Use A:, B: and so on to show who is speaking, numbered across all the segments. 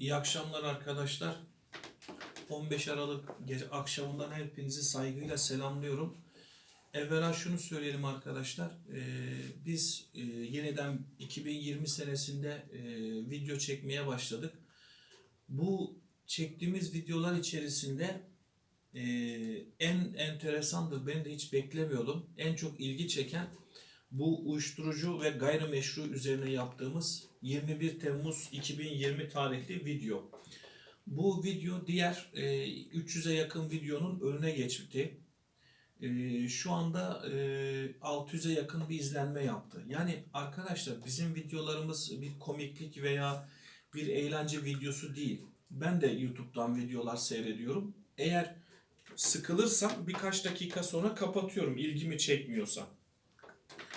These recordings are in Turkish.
A: İyi akşamlar arkadaşlar. 15 Aralık gece akşamından hepinizi saygıyla selamlıyorum. Evvela şunu söyleyelim arkadaşlar. Ee, biz e, yeniden 2020 senesinde e, video çekmeye başladık. Bu çektiğimiz videolar içerisinde e, en enteresandır. Ben de hiç beklemiyordum. En çok ilgi çeken bu uyuşturucu ve gayrimeşru üzerine yaptığımız 21 Temmuz 2020 tarihli video. Bu video diğer e, 300'e yakın videonun önüne geçti. E, şu anda e, 600'e yakın bir izlenme yaptı. Yani arkadaşlar bizim videolarımız bir komiklik veya bir eğlence videosu değil. Ben de YouTube'dan videolar seyrediyorum. Eğer sıkılırsam birkaç dakika sonra kapatıyorum ilgimi çekmiyorsa.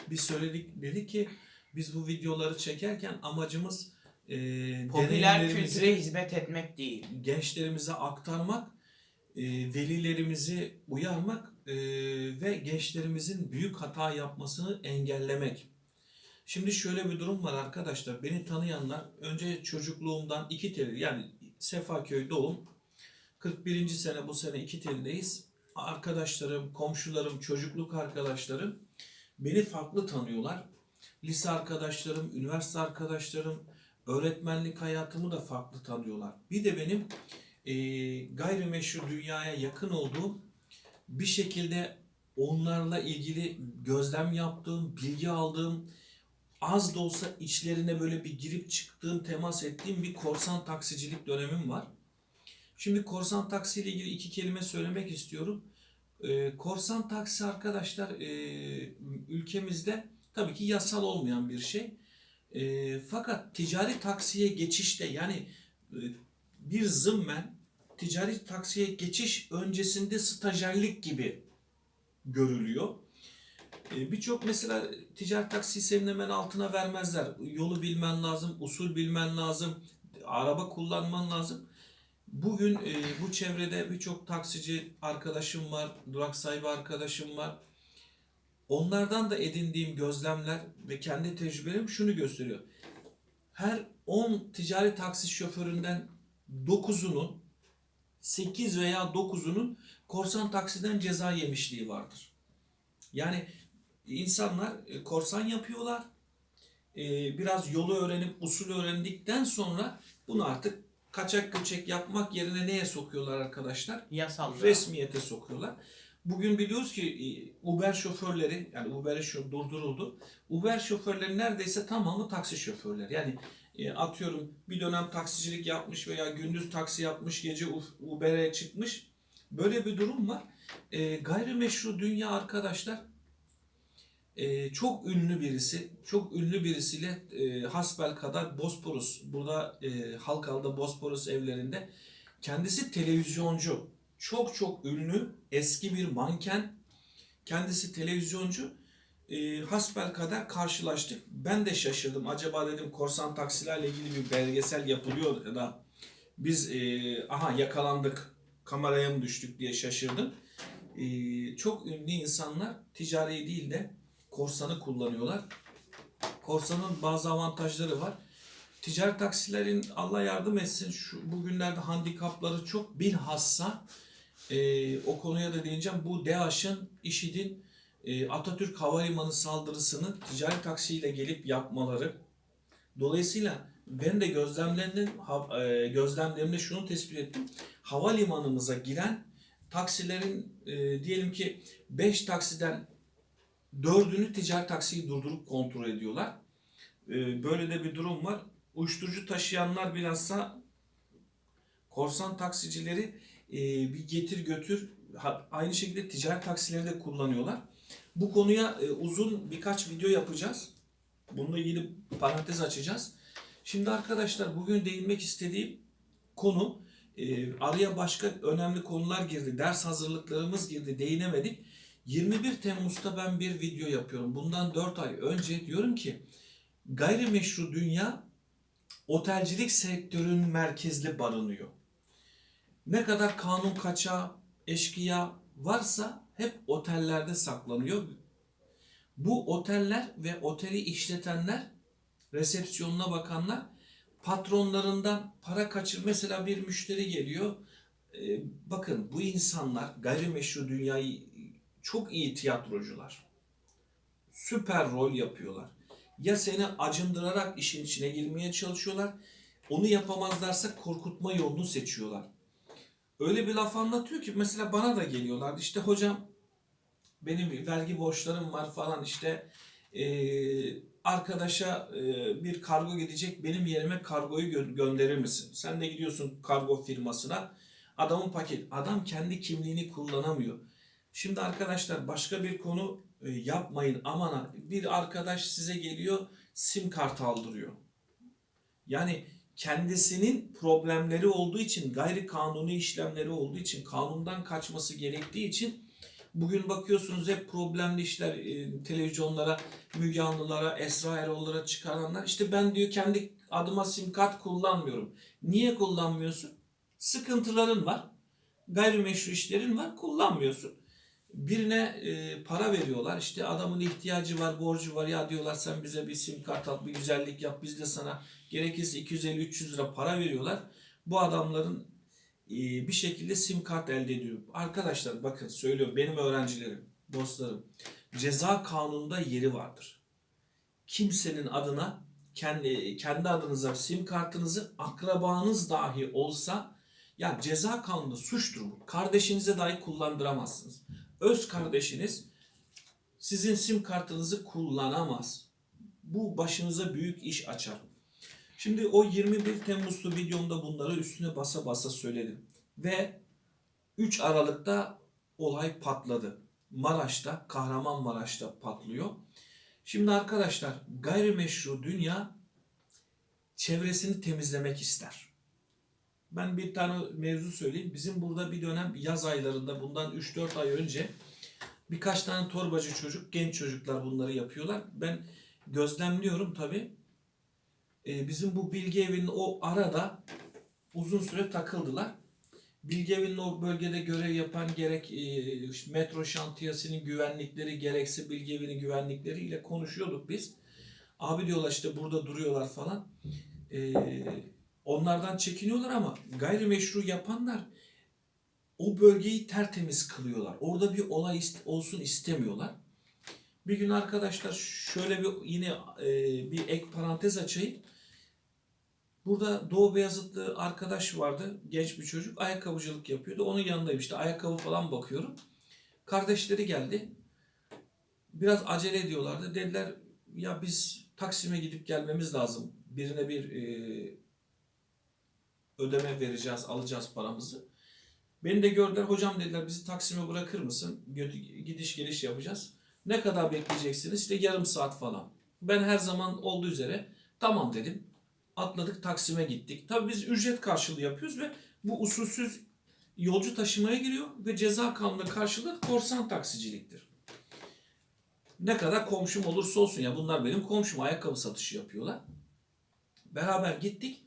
A: Biz söyledik dedi ki biz bu videoları çekerken amacımız e,
B: Popüler kültüre hizmet etmek değil.
A: gençlerimize aktarmak, e, velilerimizi uyarmak e, ve gençlerimizin büyük hata yapmasını engellemek. Şimdi şöyle bir durum var arkadaşlar. Beni tanıyanlar önce çocukluğumdan iki teli yani Sefaköy doğum 41. sene bu sene iki teldeyiz. Arkadaşlarım, komşularım, çocukluk arkadaşlarım beni farklı tanıyorlar. Lise arkadaşlarım, üniversite arkadaşlarım, öğretmenlik hayatımı da farklı tanıyorlar. Bir de benim e, gayrimeşru dünyaya yakın olduğum bir şekilde onlarla ilgili gözlem yaptığım, bilgi aldığım, az da olsa içlerine böyle bir girip çıktığım, temas ettiğim bir korsan taksicilik dönemim var. Şimdi korsan taksi ile ilgili iki kelime söylemek istiyorum. Ee, korsan taksi arkadaşlar e, ülkemizde tabii ki yasal olmayan bir şey. E, fakat ticari taksiye geçişte yani e, bir zımmen ticari taksiye geçiş öncesinde stajyerlik gibi görülüyor. E, Birçok mesela ticari taksi senin hemen altına vermezler. Yolu bilmen lazım, usul bilmen lazım, araba kullanman lazım. Bugün e, bu çevrede birçok taksici arkadaşım var, durak sahibi arkadaşım var. Onlardan da edindiğim gözlemler ve kendi tecrübelerim şunu gösteriyor. Her 10 ticari taksi şoföründen 9'unun 8 veya 9'unun korsan taksiden ceza yemişliği vardır. Yani insanlar e, korsan yapıyorlar. E, Biraz yolu öğrenip usulü öğrendikten sonra bunu artık kaçak göçek yapmak yerine neye sokuyorlar arkadaşlar?
B: Yasal.
A: resmiyete sokuyorlar. Bugün biliyoruz ki e, Uber şoförleri yani Uber şu durduruldu. Uber şoförleri neredeyse tamamı taksi şoförleri. Yani e, atıyorum bir dönem taksicilik yapmış veya gündüz taksi yapmış, gece Uber'e çıkmış. Böyle bir durum var. E, gayrimeşru dünya arkadaşlar e, çok ünlü birisi, çok ünlü birisiyle hasbel kadar Bosporus, burada e, Halkalı'da Bosporus evlerinde kendisi televizyoncu, çok çok ünlü eski bir manken, kendisi televizyoncu. E, hasbel kadar karşılaştık. Ben de şaşırdım. Acaba dedim korsan taksilerle ilgili bir belgesel yapılıyor ya da biz e, aha yakalandık, kameraya mı düştük diye şaşırdım. E, çok ünlü insanlar ticari değil de korsanı kullanıyorlar. Korsanın bazı avantajları var. Ticari taksilerin Allah yardım etsin şu bugünlerde handikapları çok bilhassa e, o konuya da değineceğim. Bu DAEŞ'in, IŞİD'in e, Atatürk Havalimanı saldırısını ticari taksiyle gelip yapmaları. Dolayısıyla ben de gözlemlerim, ha- e, gözlemlerimde şunu tespit ettim. Havalimanımıza giren taksilerin e, diyelim ki 5 taksiden dördünü ticari taksiyi durdurup kontrol ediyorlar. Ee, Böyle de bir durum var. Uyuşturucu taşıyanlar bilhassa korsan taksicileri e, bir getir götür aynı şekilde ticari taksileri de kullanıyorlar. Bu konuya e, uzun birkaç video yapacağız. Bununla ilgili parantez açacağız. Şimdi arkadaşlar bugün değinmek istediğim konu e, araya başka önemli konular girdi. Ders hazırlıklarımız girdi. Değinemedik. 21 Temmuz'da ben bir video yapıyorum. Bundan 4 ay önce diyorum ki gayrimeşru dünya otelcilik sektörün merkezli barınıyor. Ne kadar kanun kaçağı, eşkıya varsa hep otellerde saklanıyor. Bu oteller ve oteli işletenler, resepsiyonuna bakanlar patronlarından para kaçır. Mesela bir müşteri geliyor. Ee, bakın bu insanlar gayrimeşru dünyayı çok iyi tiyatrocular. Süper rol yapıyorlar. Ya seni acındırarak işin içine girmeye çalışıyorlar. Onu yapamazlarsa korkutma yolunu seçiyorlar. Öyle bir laf anlatıyor ki mesela bana da geliyorlardı. İşte hocam benim vergi borçlarım var falan işte eee, arkadaşa eee, bir kargo gidecek benim yerime kargoyu gö- gönderir misin? Sen de gidiyorsun kargo firmasına adamın paket adam kendi kimliğini kullanamıyor. Şimdi arkadaşlar başka bir konu e, yapmayın aman ha. bir arkadaş size geliyor sim kart aldırıyor. Yani kendisinin problemleri olduğu için gayri kanuni işlemleri olduğu için kanundan kaçması gerektiği için Bugün bakıyorsunuz hep problemli işler e, televizyonlara, Müge Anlılara, Esra Erol'lara çıkaranlar. İşte ben diyor kendi adıma sim kart kullanmıyorum. Niye kullanmıyorsun? Sıkıntıların var. Gayrimeşru işlerin var. Kullanmıyorsun. Birine e, para veriyorlar. İşte adamın ihtiyacı var, borcu var. Ya diyorlar sen bize bir sim kart al, bir güzellik yap. Biz de sana gerekirse 250-300 lira para veriyorlar. Bu adamların e, bir şekilde sim kart elde ediyor. Arkadaşlar bakın söylüyorum benim öğrencilerim, dostlarım ceza kanununda yeri vardır. Kimsenin adına kendi kendi adınıza sim kartınızı akrabanız dahi olsa ya ceza kanununda suçtur bu. Kardeşinize dahi kullandıramazsınız. Öz kardeşiniz sizin sim kartınızı kullanamaz. Bu başınıza büyük iş açar. Şimdi o 21 Temmuzlu videomda bunları üstüne basa basa söyledim. Ve 3 Aralık'ta olay patladı. Maraş'ta, Kahramanmaraş'ta patlıyor. Şimdi arkadaşlar gayrimeşru dünya çevresini temizlemek ister. Ben bir tane mevzu söyleyeyim. Bizim burada bir dönem yaz aylarında bundan 3-4 ay önce birkaç tane torbacı çocuk, genç çocuklar bunları yapıyorlar. Ben gözlemliyorum tabii. Ee, bizim bu bilgi evinin o arada uzun süre takıldılar. Bilgi evinin o bölgede görev yapan gerek e, metro şantiyesinin güvenlikleri gerekse bilgi evinin güvenlikleriyle konuşuyorduk biz. Abi diyorlar işte burada duruyorlar falan. Ee, onlardan çekiniyorlar ama gayrimeşru yapanlar o bölgeyi tertemiz kılıyorlar. Orada bir olay olsun istemiyorlar. Bir gün arkadaşlar şöyle bir yine e, bir ek parantez açayım. Burada Doğu Beyazıtlı arkadaş vardı. Genç bir çocuk. Ayakkabıcılık yapıyordu. Onun yanındayım işte. Ayakkabı falan bakıyorum. Kardeşleri geldi. Biraz acele ediyorlardı. Dediler ya biz Taksim'e gidip gelmemiz lazım. Birine bir e, ödeme vereceğiz, alacağız paramızı. Beni de gördüler. Hocam dediler bizi Taksim'e bırakır mısın? Gidiş geliş yapacağız. Ne kadar bekleyeceksiniz? İşte yarım saat falan. Ben her zaman olduğu üzere tamam dedim. Atladık Taksim'e gittik. Tabii biz ücret karşılığı yapıyoruz ve bu usulsüz yolcu taşımaya giriyor ve ceza kanunu karşılığı korsan taksiciliktir. Ne kadar komşum olursa olsun ya bunlar benim komşum ayakkabı satışı yapıyorlar. Beraber gittik.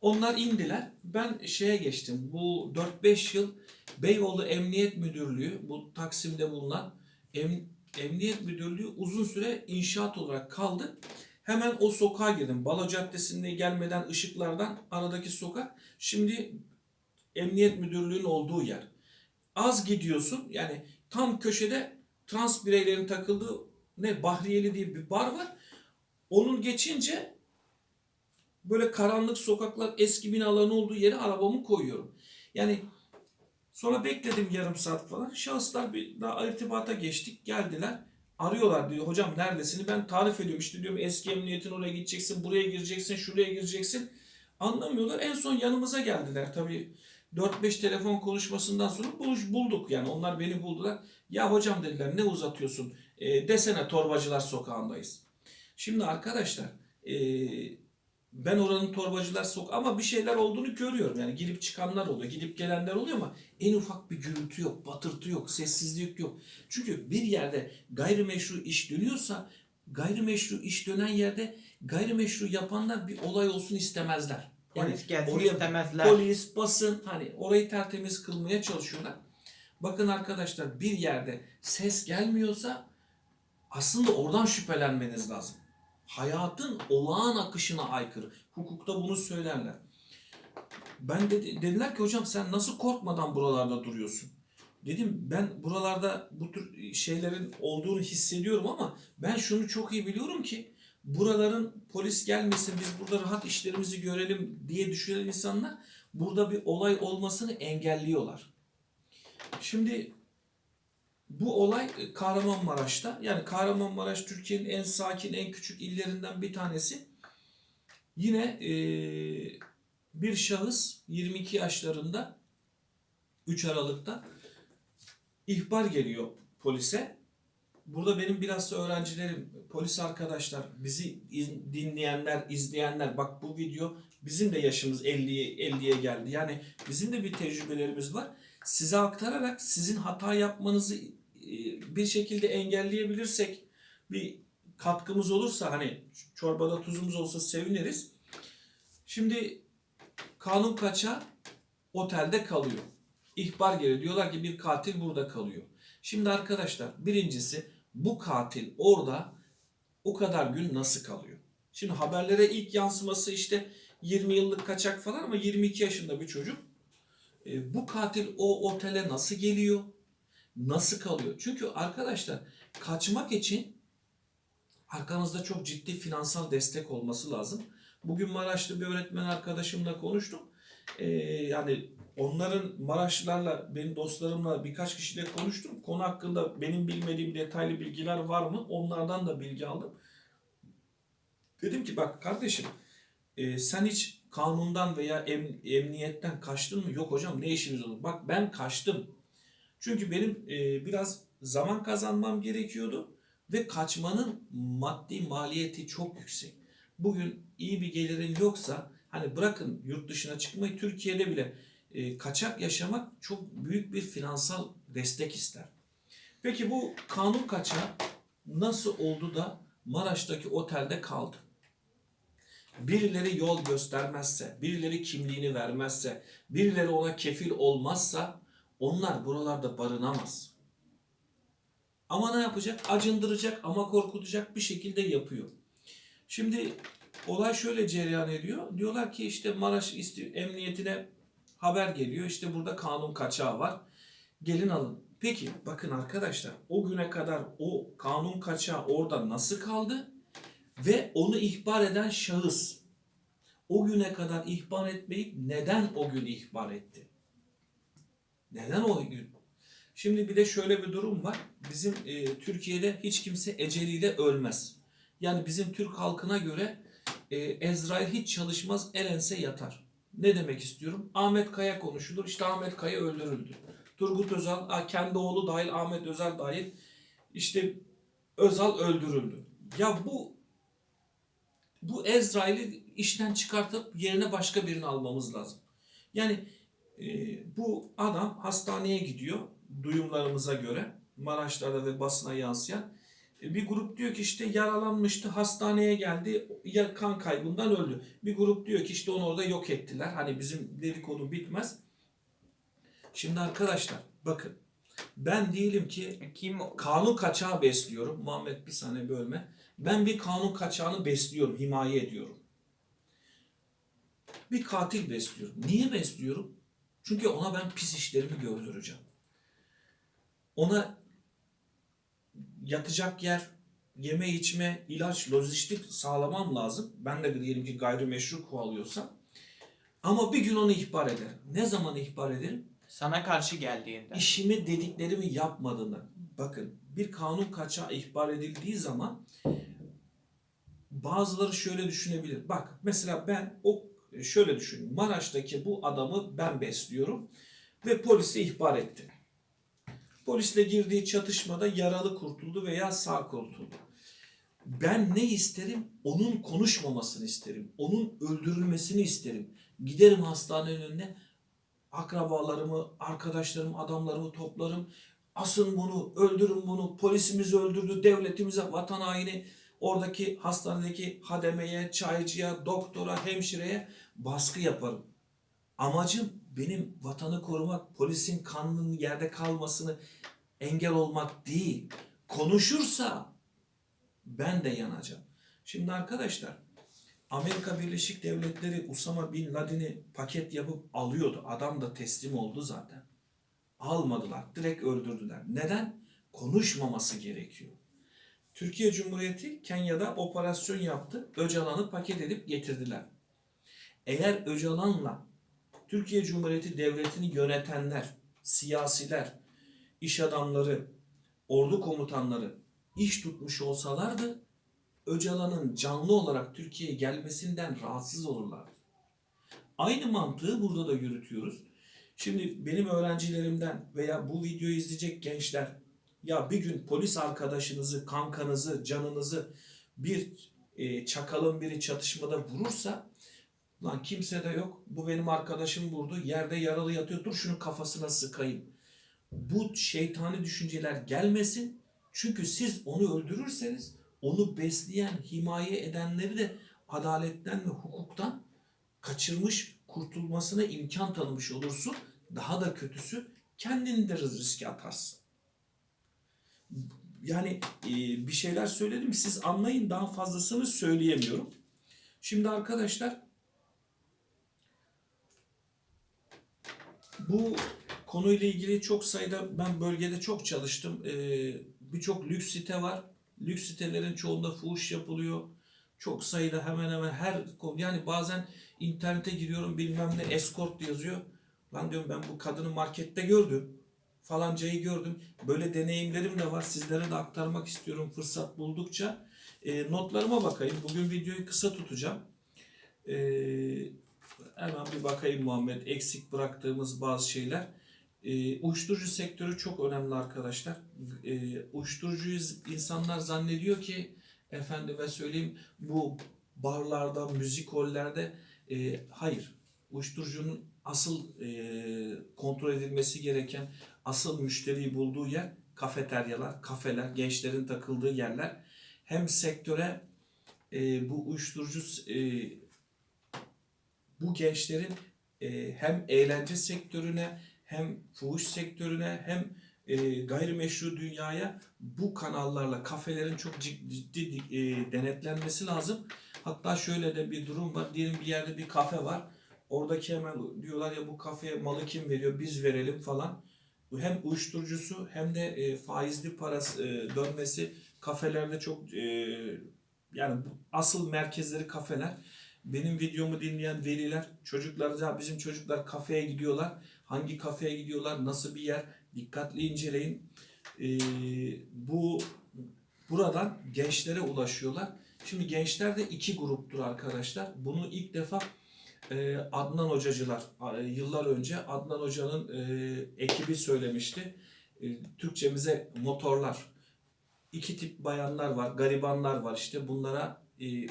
A: Onlar indiler. Ben şeye geçtim. Bu 4-5 yıl Beyoğlu Emniyet Müdürlüğü bu Taksim'de bulunan em, Emniyet Müdürlüğü uzun süre inşaat olarak kaldı. Hemen o sokağa girdim. Balo Caddesi'ne gelmeden ışıklardan aradaki sokak. Şimdi Emniyet Müdürlüğü'nün olduğu yer. Az gidiyorsun yani tam köşede trans bireylerin takıldığı ne Bahriyeli diye bir bar var. Onun geçince böyle karanlık sokaklar eski binaların olduğu yere arabamı koyuyorum. Yani sonra bekledim yarım saat falan. Şahıslar bir daha irtibata geçtik. Geldiler. Arıyorlar diyor hocam neredesin? Ben tarif ediyorum işte diyorum eski emniyetin oraya gideceksin, buraya gireceksin, şuraya gireceksin. Anlamıyorlar. En son yanımıza geldiler. Tabii 4-5 telefon konuşmasından sonra buluş, bulduk. Yani onlar beni buldular. Ya hocam dediler ne uzatıyorsun? E, desene torbacılar sokağındayız. Şimdi arkadaşlar e, ben oranın torbacılar sok ama bir şeyler olduğunu görüyorum. Yani girip çıkanlar oluyor, gidip gelenler oluyor ama en ufak bir gürültü yok, batırtı yok, sessizlik yok. Çünkü bir yerde gayrimeşru iş dönüyorsa gayrimeşru iş dönen yerde gayrimeşru yapanlar bir olay olsun istemezler. Yani
B: Polis gelsin
A: oraya
B: istemezler.
A: polis, basın hani orayı tertemiz kılmaya çalışıyorlar. Bakın arkadaşlar bir yerde ses gelmiyorsa aslında oradan şüphelenmeniz lazım. Hayatın olağan akışına aykırı. hukukta bunu söylerler. Ben de dediler ki hocam sen nasıl korkmadan buralarda duruyorsun? Dedim ben buralarda bu tür şeylerin olduğunu hissediyorum ama ben şunu çok iyi biliyorum ki buraların polis gelmesin biz burada rahat işlerimizi görelim diye düşünen insanlar burada bir olay olmasını engelliyorlar. Şimdi bu olay e, Kahramanmaraş'ta. Yani Kahramanmaraş Türkiye'nin en sakin, en küçük illerinden bir tanesi. Yine e, bir şahıs 22 yaşlarında 3 Aralık'ta ihbar geliyor polise. Burada benim biraz da öğrencilerim, polis arkadaşlar, bizi iz- dinleyenler, izleyenler bak bu video bizim de yaşımız 50'ye 50'ye geldi. Yani bizim de bir tecrübelerimiz var. Size aktararak sizin hata yapmanızı bir şekilde engelleyebilirsek bir katkımız olursa hani çorbada tuzumuz olsa seviniriz. Şimdi kanun kaça otelde kalıyor. İhbar geliyor. Diyorlar ki bir katil burada kalıyor. Şimdi arkadaşlar birincisi bu katil orada o kadar gün nasıl kalıyor? Şimdi haberlere ilk yansıması işte 20 yıllık kaçak falan ama 22 yaşında bir çocuk. E, bu katil o otele nasıl geliyor? Nasıl kalıyor? Çünkü arkadaşlar kaçmak için arkanızda çok ciddi finansal destek olması lazım. Bugün Maraşlı bir öğretmen arkadaşımla konuştum. E, yani onların Maraşlılarla, benim dostlarımla birkaç kişiyle konuştum. Konu hakkında benim bilmediğim detaylı bilgiler var mı? Onlardan da bilgi aldım. Dedim ki bak kardeşim e, sen hiç kanundan veya em- emniyetten kaçtın mı? Yok hocam ne işimiz olur? Bak ben kaçtım. Çünkü benim e, biraz zaman kazanmam gerekiyordu ve kaçmanın maddi maliyeti çok yüksek. Bugün iyi bir gelirin yoksa hani bırakın yurt dışına çıkmayı Türkiye'de bile e, kaçak yaşamak çok büyük bir finansal destek ister. Peki bu kanun kaçağı nasıl oldu da Maraş'taki otelde kaldı? Birileri yol göstermezse, birileri kimliğini vermezse, birileri ona kefil olmazsa onlar buralarda barınamaz. Ama ne yapacak? Acındıracak ama korkutacak bir şekilde yapıyor. Şimdi olay şöyle cereyan ediyor. Diyorlar ki işte Maraş Emniyetine haber geliyor. İşte burada kanun kaçağı var. Gelin alın. Peki bakın arkadaşlar o güne kadar o kanun kaçağı orada nasıl kaldı? Ve onu ihbar eden şahıs o güne kadar ihbar etmeyip neden o gün ihbar etti? Neden o gün? Şimdi bir de şöyle bir durum var. Bizim e, Türkiye'de hiç kimse eceliyle ölmez. Yani bizim Türk halkına göre e, Ezrail hiç çalışmaz, el ense yatar. Ne demek istiyorum? Ahmet Kaya konuşulur. İşte Ahmet Kaya öldürüldü. Turgut Özal, kendi oğlu dahil, Ahmet Özel dahil. İşte Özal öldürüldü. Ya bu bu Ezrail'i işten çıkartıp yerine başka birini almamız lazım. Yani bu adam hastaneye gidiyor duyumlarımıza göre Maraşlarda ve basına yansıyan E, bir grup diyor ki işte yaralanmıştı hastaneye geldi ya kan kaybından öldü. Bir grup diyor ki işte onu orada yok ettiler. Hani bizim dedikodu bitmez. Şimdi arkadaşlar bakın ben diyelim ki
B: Kim
A: kanun kaçağı besliyorum. Muhammed bir saniye bölme. Ben bir kanun kaçağını besliyorum, himaye ediyorum. Bir katil besliyorum. Niye besliyorum? Çünkü ona ben pis işlerimi gördüreceğim. Ona yatacak yer, yeme içme, ilaç, lojistik sağlamam lazım. Ben de diyelim ki gayrimeşru kovalıyorsam. Ama bir gün onu ihbar ederim. Ne zaman ihbar ederim?
B: Sana karşı geldiğinde.
A: işimi dediklerimi yapmadığında bakın bir kanun kaçağı ihbar edildiği zaman bazıları şöyle düşünebilir. Bak mesela ben o şöyle düşün. Maraş'taki bu adamı ben besliyorum ve polise ihbar ettim. Polisle girdiği çatışmada yaralı kurtuldu veya sağ kurtuldu. Ben ne isterim? Onun konuşmamasını isterim. Onun öldürülmesini isterim. Giderim hastanenin önüne akrabalarımı, arkadaşlarımı, adamlarımı toplarım. Asın bunu, öldürün bunu, polisimizi öldürdü, devletimize, vatan haini, oradaki hastanedeki hademeye, çaycıya, doktora, hemşireye baskı yaparım. Amacım benim vatanı korumak, polisin kanının yerde kalmasını engel olmak değil. Konuşursa ben de yanacağım. Şimdi arkadaşlar Amerika Birleşik Devletleri Usama Bin Laden'i paket yapıp alıyordu. Adam da teslim oldu zaten. Almadılar. Direkt öldürdüler. Neden? Konuşmaması gerekiyor. Türkiye Cumhuriyeti Kenya'da operasyon yaptı. Öcalan'ı paket edip getirdiler. Eğer Öcalan'la Türkiye Cumhuriyeti Devleti'ni yönetenler, siyasiler, iş adamları, ordu komutanları iş tutmuş olsalardı Öcalan'ın canlı olarak Türkiye'ye gelmesinden rahatsız olurlardı. Aynı mantığı burada da yürütüyoruz. Şimdi benim öğrencilerimden veya bu videoyu izleyecek gençler ya bir gün polis arkadaşınızı, kankanızı, canınızı bir e, çakalın biri çatışmada vurursa lan kimse de yok. Bu benim arkadaşım vurdu. Yerde yaralı yatıyor. Dur şunu kafasına sıkayım. Bu şeytani düşünceler gelmesin. Çünkü siz onu öldürürseniz onu besleyen, himaye edenleri de adaletten ve hukuktan kaçırmış, kurtulmasına imkan tanımış olursun. Daha da kötüsü kendini de riske atarsın. Yani e, bir şeyler söyledim siz anlayın daha fazlasını söyleyemiyorum. Şimdi arkadaşlar bu konuyla ilgili çok sayıda ben bölgede çok çalıştım. Ee, Birçok lüks site var. Lüks sitelerin çoğunda fuhuş yapılıyor. Çok sayıda hemen hemen her konu yani bazen internete giriyorum bilmem ne escort yazıyor. Lan diyorum ben bu kadını markette gördüm. Falancayı gördüm. Böyle deneyimlerim de var. Sizlere de aktarmak istiyorum fırsat buldukça. Ee, notlarıma bakayım. Bugün videoyu kısa tutacağım. Ee, hemen bir bakayım Muhammed. Eksik bıraktığımız bazı şeyler. Ee, uyuşturucu sektörü çok önemli arkadaşlar. Ee, uyuşturucuyu insanlar zannediyor ki efendime söyleyeyim bu barlarda, müzik hollerde e, hayır. Uyuşturucunun asıl e, kontrol edilmesi gereken asıl müşteriyi bulduğu yer kafeteryalar, kafeler, gençlerin takıldığı yerler. Hem sektöre e, bu uyuşturucu e, bu gençlerin e, hem eğlence sektörüne hem fuhuş sektörüne hem e, gayrimeşru dünyaya bu kanallarla kafelerin çok ciddi, e, denetlenmesi lazım. Hatta şöyle de bir durum var. Diyelim bir yerde bir kafe var. Oradaki hemen diyorlar ya bu kafeye malı kim veriyor biz verelim falan. Bu Hem uyuşturucusu hem de e, faizli parası e, dönmesi kafelerde çok e, yani bu asıl merkezleri kafeler. Benim videomu dinleyen veliler çocuklar ya bizim çocuklar kafeye gidiyorlar. Hangi kafeye gidiyorlar? Nasıl bir yer? Dikkatli inceleyin. Ee, bu buradan gençlere ulaşıyorlar. Şimdi gençler de iki gruptur arkadaşlar. Bunu ilk defa e, Adnan Hocacılar e, yıllar önce Adnan Hoca'nın e, ekibi söylemişti. E, Türkçemize motorlar. İki tip bayanlar var, garibanlar var işte bunlara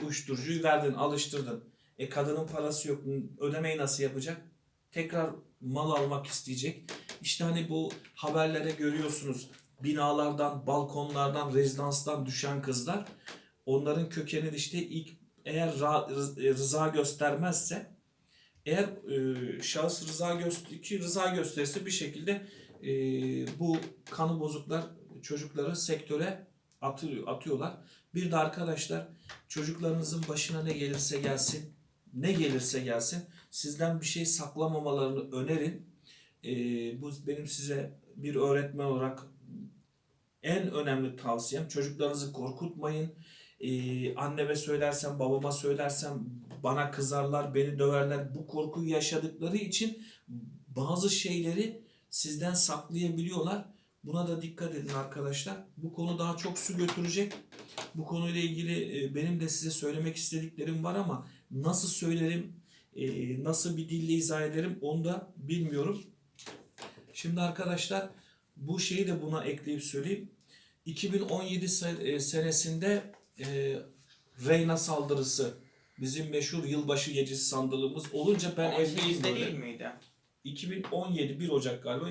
A: uyuşturucuyu verdin, alıştırdın. E kadının parası yok, ödemeyi nasıl yapacak? Tekrar mal almak isteyecek. İşte hani bu haberlere görüyorsunuz binalardan, balkonlardan, rezidanstan düşen kızlar. Onların kökeni işte ilk eğer rıza göstermezse eğer e, şahıs rıza göster ki rıza gösterirse bir şekilde e, bu kanı bozuklar çocukları sektöre atıyor, atıyorlar. Bir de arkadaşlar çocuklarınızın başına ne gelirse gelsin, ne gelirse gelsin sizden bir şey saklamamalarını önerin. Ee, bu benim size bir öğretmen olarak en önemli tavsiyem. Çocuklarınızı korkutmayın. Ee, anneme söylersem, babama söylersem bana kızarlar, beni döverler. Bu korkuyu yaşadıkları için bazı şeyleri sizden saklayabiliyorlar. Buna da dikkat edin arkadaşlar. Bu konu daha çok su götürecek. Bu konuyla ilgili e, benim de size söylemek istediklerim var ama nasıl söylerim, e, nasıl bir dille izah ederim onu da bilmiyorum. Şimdi arkadaşlar bu şeyi de buna ekleyip söyleyeyim. 2017 se- e, senesinde Reyna saldırısı bizim meşhur yılbaşı gecesi sandığımız olunca ben
B: Ben
A: evdeyim böyle.
B: değil miydi?
A: 2017 1 Ocak galiba.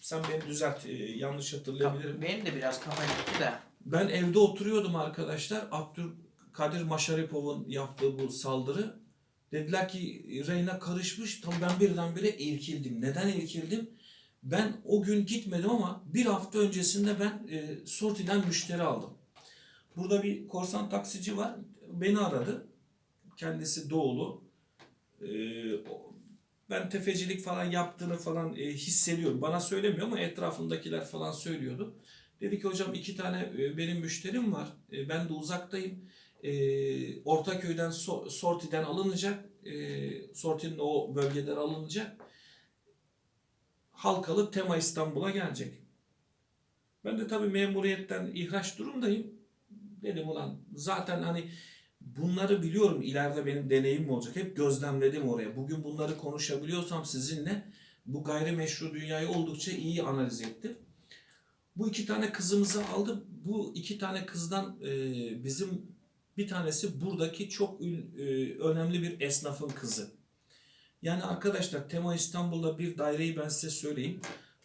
A: Sen beni düzelt e, yanlış hatırlayabilirim.
B: Benim de biraz kafa gitti de.
A: Ben evde oturuyordum arkadaşlar. Abdülkadir Maşaripov'un yaptığı bu saldırı. Dediler ki Reyna karışmış. Tam ben birdenbire irkildim. Neden irkildim? Ben o gün gitmedim ama bir hafta öncesinde ben e, Sorti'den müşteri aldım. Burada bir korsan taksici var. Beni aradı. Kendisi doğulu. Ee, ben tefecilik falan yaptığını falan e, hissediyorum. Bana söylemiyor ama etrafındakiler falan söylüyordu. Dedi ki hocam iki tane e, benim müşterim var. E, ben de uzaktayım. Ortaköy'den so- Sorti'den alınacak. Sorti'nin o bölgeden alınacak. Halkalı Tema İstanbul'a gelecek. Ben de tabii memuriyetten ihraç durumdayım. Dedim ulan zaten hani bunları biliyorum ileride benim deneyimim olacak. Hep gözlemledim oraya. Bugün bunları konuşabiliyorsam sizinle bu gayrimeşru dünyayı oldukça iyi analiz ettim. Bu iki tane kızımızı aldı. Bu iki tane kızdan e, bizim bir tanesi buradaki çok ün- e, önemli bir esnafın kızı. Yani arkadaşlar Tema İstanbul'da bir daireyi ben size söyleyeyim.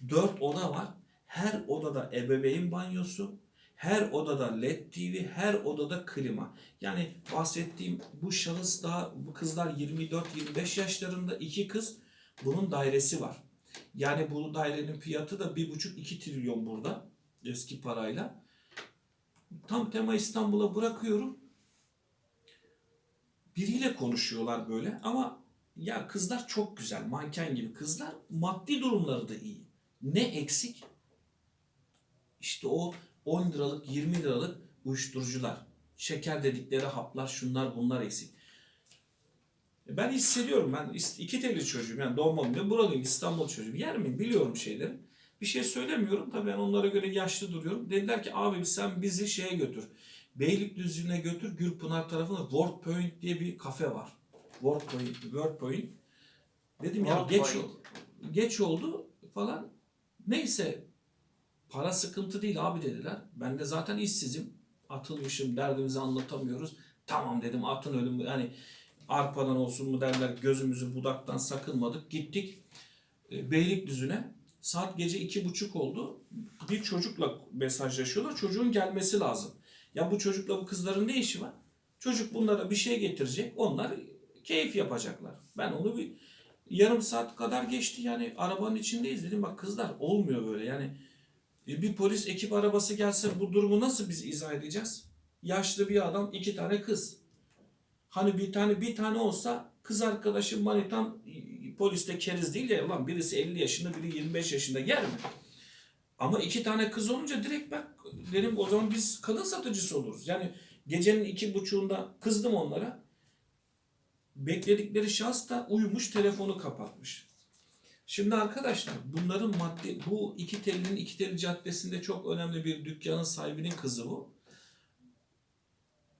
A: Dört oda var. Her odada ebeveyn banyosu, her odada LED TV, her odada klima. Yani bahsettiğim bu şahıs daha, bu kızlar 24-25 yaşlarında iki kız. Bunun dairesi var. Yani bu dairenin fiyatı da 1,5-2 trilyon burada eski parayla. Tam tema İstanbul'a bırakıyorum. Biriyle konuşuyorlar böyle ama ya kızlar çok güzel manken gibi kızlar maddi durumları da iyi. Ne eksik? İşte o 10 liralık 20 liralık uyuşturucular. Şeker dedikleri haplar şunlar bunlar eksik. Ben hissediyorum. Ben iki telli çocuğum. Yani doğmam ben buralıyım. İstanbul çocuğum. Yer miyim? Biliyorum şeyleri. Bir şey söylemiyorum. Tabii ben onlara göre yaşlı duruyorum. Dediler ki abi sen bizi şeye götür. Beylikdüzü'ne götür. Gürpınar tarafında Word Point diye bir kafe var. Word Point. Word Point. Dedim ya
B: World
A: geç,
B: Point.
A: ol- geç oldu falan. Neyse para sıkıntı değil abi dediler. Ben de zaten işsizim. Atılmışım derdimizi anlatamıyoruz. Tamam dedim atın ölümü. Yani arpadan olsun mu derler gözümüzü budaktan sakınmadık. Gittik e, Beylikdüzü'ne. Saat gece iki buçuk oldu. Bir çocukla mesajlaşıyorlar. Çocuğun gelmesi lazım. Ya bu çocukla bu kızların ne işi var? Çocuk bunlara bir şey getirecek. Onlar keyif yapacaklar. Ben onu bir yarım saat kadar geçti. Yani arabanın içindeyiz dedim. Bak kızlar olmuyor böyle. Yani e, bir polis ekip arabası gelse bu durumu nasıl biz izah edeceğiz? Yaşlı bir adam, iki tane kız. Hani bir tane bir tane olsa kız arkadaşım manitam e, poliste keriz değil ya ulan birisi 50 yaşında biri 25 yaşında yer mi? Ama iki tane kız olunca direkt ben dedim o zaman biz kadın satıcısı oluruz. Yani gecenin iki buçuğunda kızdım onlara. Bekledikleri şahıs da uyumuş telefonu kapatmış. Şimdi arkadaşlar bunların maddi bu iki telinin iki teli caddesinde çok önemli bir dükkanın sahibinin kızı bu.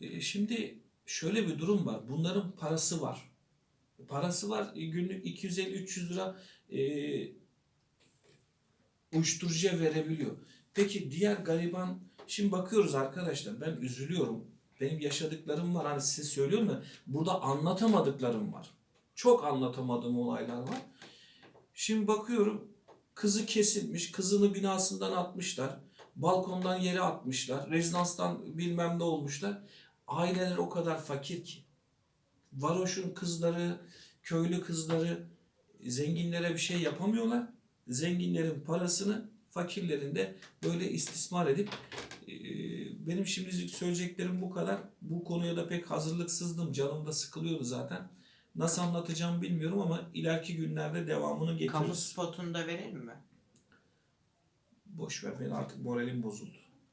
A: E, şimdi şöyle bir durum var. Bunların parası var. Parası var. E, Günlük 250-300 lira e, uyuşturucuya verebiliyor. Peki diğer gariban şimdi bakıyoruz arkadaşlar ben üzülüyorum. Benim yaşadıklarım var hani size söylüyorum ya burada anlatamadıklarım var. Çok anlatamadığım olaylar var. Şimdi bakıyorum kızı kesilmiş, kızını binasından atmışlar. Balkondan yere atmışlar. Rezidanstan bilmem ne olmuşlar. Aileler o kadar fakir ki. Varoş'un kızları, köylü kızları zenginlere bir şey yapamıyorlar. Zenginlerin parasını fakirlerin de böyle istismar edip e, benim şimdilik söyleyeceklerim bu kadar. Bu konuya da pek hazırlıksızdım. Canım da sıkılıyordu zaten. Nasıl anlatacağım bilmiyorum ama ileriki günlerde devamını getiririz.
B: Kamu spotunu da verelim mi?
A: Boş ver beni artık moralim bozuldu.